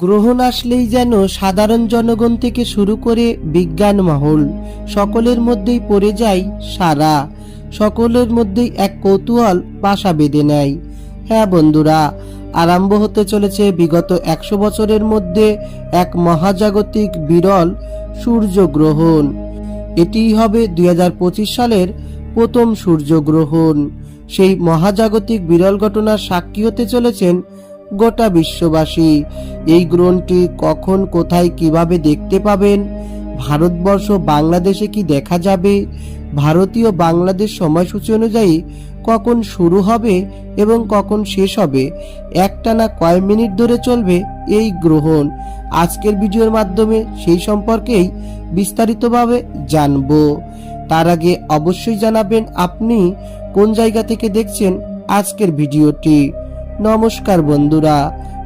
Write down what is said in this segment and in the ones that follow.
গ্রহণ আসলেই যেন সাধারণ জনগণ থেকে শুরু করে বিজ্ঞান মহল সকলের মধ্যেই পড়ে যায় সারা, সকলের মধ্যেই এক কৌতূহল বাসা বেঁধে নেয়। হ্যাঁ বন্ধুরা, আরম্ভ হতে চলেছে বিগত একশো বছরের মধ্যে এক মহাজাগতিক বিরল সূর্যগ্রহণ। এটিই হবে দুই হাজার পঁচিশ সালের প্রথম সূর্যগ্রহণ। সেই মহাজাগতিক বিরল ঘটনার সাক্ষী হতে চলেছেন গোটা বিশ্ববাসী। এই গ্রহণটি কখন, কোথায়, কীভাবে দেখতে পাবেন? ভারতবর্ষ বাংলাদেশে কি দেখা যাবে? ভারতীয় বাংলাদেশ সময়সূচি অনুযায়ী কখন শুরু হবে এবং কখন শেষ হবে? একটানা কয় মিনিট ধরে চলবে এই গ্রহণ। আজকের ভিডিওর মাধ্যমে সেই সম্পর্কেই বিস্তারিতভাবে জানব। তার আগে অবশ্যই জানাবেন আপনি কোন জায়গা থেকে দেখছেন আজকের ভিডিওটি। নমস্কার বন্ধুরা,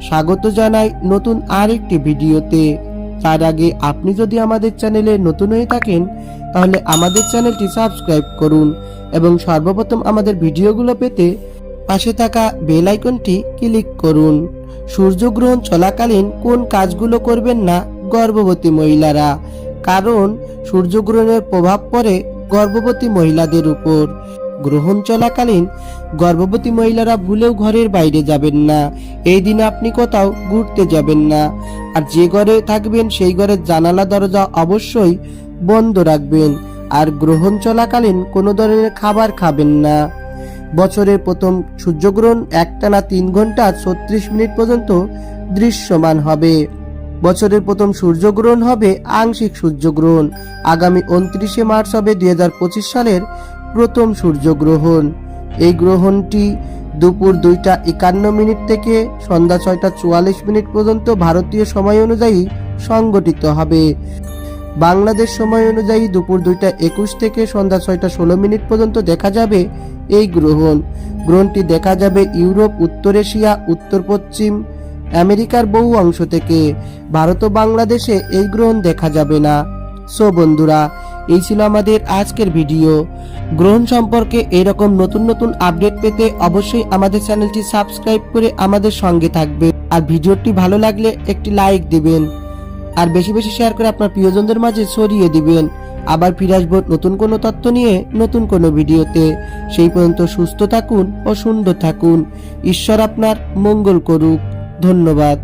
স্বাগত জানাই নতুন আরেকটি ভিডিওতে। তার আগে আপনি যদি আমাদের চ্যানেলে নতুন হয়ে থাকেন, তাহলে আমাদের চ্যানেলটি সাবস্ক্রাইব করুন এবং সর্বপ্রথম আমাদের ভিডিওগুলো পেতে পাশে থাকা বেল আইকনটি ক্লিক করুন। সূর্যগ্রহণ চলাকালীন কোন কাজগুলো করবেন না গর্ভবতী মহিলারা? কারণ সূর্যগ্রহণের প্রভাব পড়ে গর্ভবতী মহিলাদের উপর। গ্রহণ চলাকালীন গর্ভবতী মহিলারা ভুলেও ঘরের বাইরে যাবেন না। এই দিনে আপনি কোথাও ঘুরতে যাবেন না। আর যে ঘরে থাকবেন সেই ঘরের জানালা, দরজা অবশ্যই বন্ধ রাখবেন। আর গ্রহণ চলাকালীন কোনো ধরনের খাবার খাবেন না। বছরের প্রথম সূর্যগ্রহণ একটানা তিন ঘণ্টা ছত্রিশ মিনিট পর্যন্ত দৃশ্যমান হবে। বছরের প্রথম সূর্যগ্রহণ হবে আংশিক সূর্যগ্রহণ। আগামী উনত্রিশে মার্চ হবে দুই হাজার পঁচিশ সালের প্রথম সূর্যগ্রহণ। এই গ্রহণটি দুপুর দুইটা একান্ন মিনিট থেকে সন্ধ্যা ছয়টা চুয়াল্লিশ মিনিট পর্যন্ত ভারতীয় সময় অনুযায়ী সংগঠিত হবে। বাংলাদেশ সময় অনুযায়ী দুপুর দুইটা একুশ থেকে সন্ধ্যা ছয়টা ষোলো মিনিট পর্যন্ত দেখা যাবে এই গ্রহণ। গ্রহণটি দেখা যাবে ইউরোপ, উত্তর এশিয়া, উত্তর পশ্চিম, আমেরিকার বহু অংশ থেকে। ভারত ও বাংলাদেশে এই গ্রহণ দেখা যাবে না। সো বন্ধুরা এই ছিল আমাদের আজকের ভিডিও। গ্রহণ সম্পর্কে এরকম নতুন নতুন আপডেট পেতে অবশ্যই আমাদের চ্যানেলটি সাবস্ক্রাইব করে আমাদের সঙ্গে থাকবে আর ভিডিওটি ভালো লাগলে একটি লাইক দিবেন। আর বেশি বেশি শেয়ার করে আপনার প্রিয়জনদের মাঝে ছড়িয়ে দিবেন। আবার ফিরে আসব নতুন কোনো তথ্য নিয়ে নতুন কোনো ভিডিওতে। সেই পর্যন্ত সুস্থ থাকুন ও সুন্দর থাকুন। ঈশ্বর আপনার মঙ্গল করুক। ধন্যবাদ।